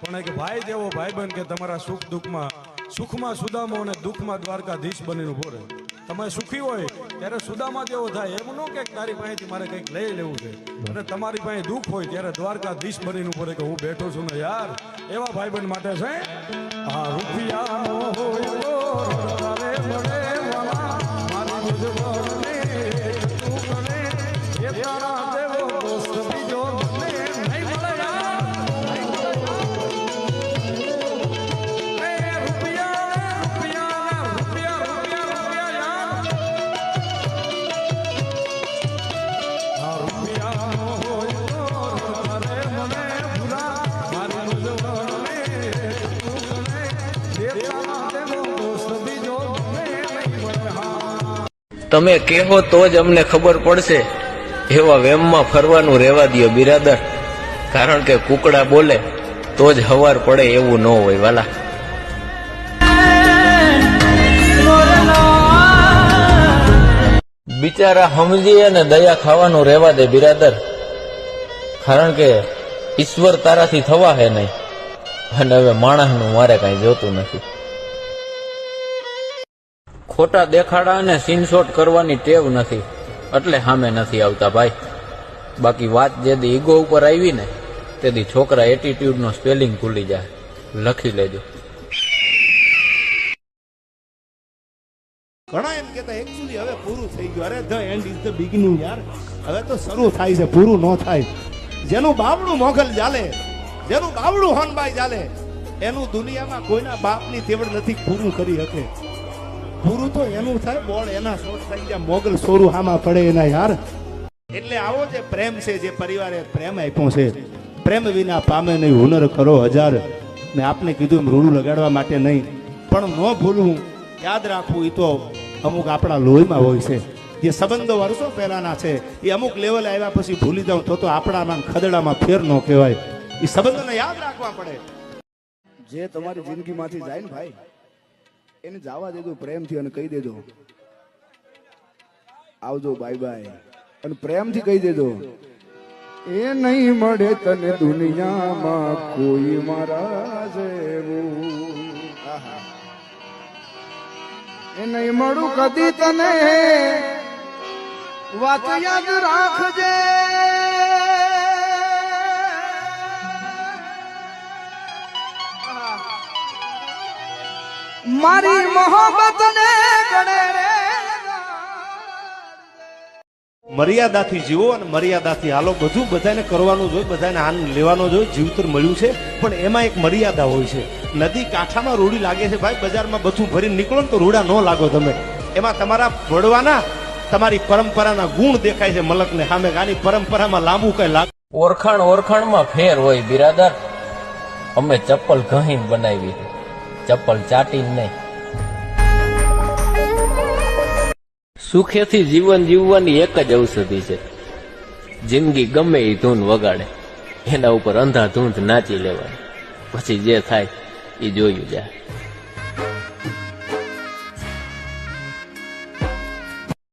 પણ એક ભાઈ જેવો ભાઈ બન કે તમારા સુખ દુઃખમાં, સુખમાં સુદામો અને દુઃખમાં દ્વારકાધીશ બનીને ઊભો રહે. તમે સુખી હોય, ત્યારે સુદામા જેવો થાય. એમ ન કે તારી પાસેથી મારે કંઈક લઈ લેવું છે. અને તમારી પાસે દુઃખ હોય, ત્યારે દ્વારકાધીશ બનીને રહે કે હું બેઠો છું ને યાર. એવા ભાઈબંધ માટે છે. હા, રૂપિયા તમે કહેવો તો જ અમને ખબર પડશે. એવા વેમમાં ફરવાનું રહેવા દો બિરાદર. કારણ કે કુકડા બોલે તો જ હવાર પડે એવું ન હોય વાલા. બિચારા સમજી અને દયા ખાવાનું રહેવા દે બિરાદર. કારણ કે ઈશ્વર તારાથી થવા હે નહીં. અને હવે માણસનું મારે કાંઈ જોતું નથી. ખોટા દેખાડા અને સીનશોટ કરવાની ટેવ નથી. એટલે સામે નથી આવતા ભાઈ. બાકી વાત જે ઈગો ઉપર આવી ને તેથી છોકરા એટીટ્યુડ નો સ્પેલિંગ ભૂલી જાય. લખી લેજો. ઘણા એમ કહેતા એકચ્યુઅલી હવે પૂરું થઈ ગયું. અરે the end is the beginning યાર. હવે તો શરૂ થાય છે, પૂરું ન થાય. જેનું બાવડું મોગલ ચાલે જેનું બાવડું હોનબાઈ ચાલે એનું દુનિયામાં કોઈના બાપની તેવડ નથી પૂરું કરી શકે. પૂરું તો એનું થાય બોળ એના શોર્ટ થઈ જાય મોગલ સોરું હામાં પડે એના, યાર. એટલે આવો જે પ્રેમ છે, જે પરિવારે પ્રેમ આપ્યો છે, પ્રેમ વિના પામે નહીં, હુનર કરો હજાર. મેં આપને કીધું એમ રૂડું લગાડવા માટે નહીં, પણ ન ભૂલવું. યાદ રાખવું એ તો અમુક આપણા લોહીમાં હોય છે. જે સંબંધો વર્ષો પહેલાના છે, એ અમુક લેવલે આવ્યા પછી ભૂલી જાઉં તો તો આપણામાં ખદડામાં ફેર ન કહેવાય. એ સંબંધોને યાદ રાખવા પડે. જે તમારી જિંદગીમાંથી જાય ને ભાઈ, એને જવા દેજો, પ્રેમથી અને કહી દેજો. આવજો બાય બાય અને પ્રેમથી કહી દેજો, એ નહીં મળે તને દુનિયામાં કોઈ મારા જેવું. એ નહીં મળું કદી તને. વાત યાદ રાખજે. મારી મોહબ્બત મર્યાદાથી જીવો અને મર્યાદાથી હાલો. બધું બધાને કરવાનું જોઈએ બધાને આનંદ લેવાનો જોઈએ જીવતર મળ્યું છે. પણ એમાં એક મર્યાદા હોય છે. નદી કાંઠામાં રૂડી લાગે છે, ભાઈ, બજારમાં બધું ભરીને નીકળો ને તો રૂડા ન લાગો તમે. એમાં તમારા વડવાના તમારી પરંપરાના ગુણ દેખાય છે મલકને સામે. આની પરંપરામાં લાંબુ કઈ લાગે ઓરખાણ ઓરખાણમાં ફેર હોય, બિરાદર. અમે ચપ્પલ ઘહીને બનાવી ચપ્પલ ચાટીને નહીં. સુખેથી જીવન જીવવાની એક જ ઔષધિ છે. જિંદગી ગમે એ ધૂન વગાડે, એના ઉપર અંધાધૂંધ નાચી લેવાની પછી જે થાય એ જોયું જાય.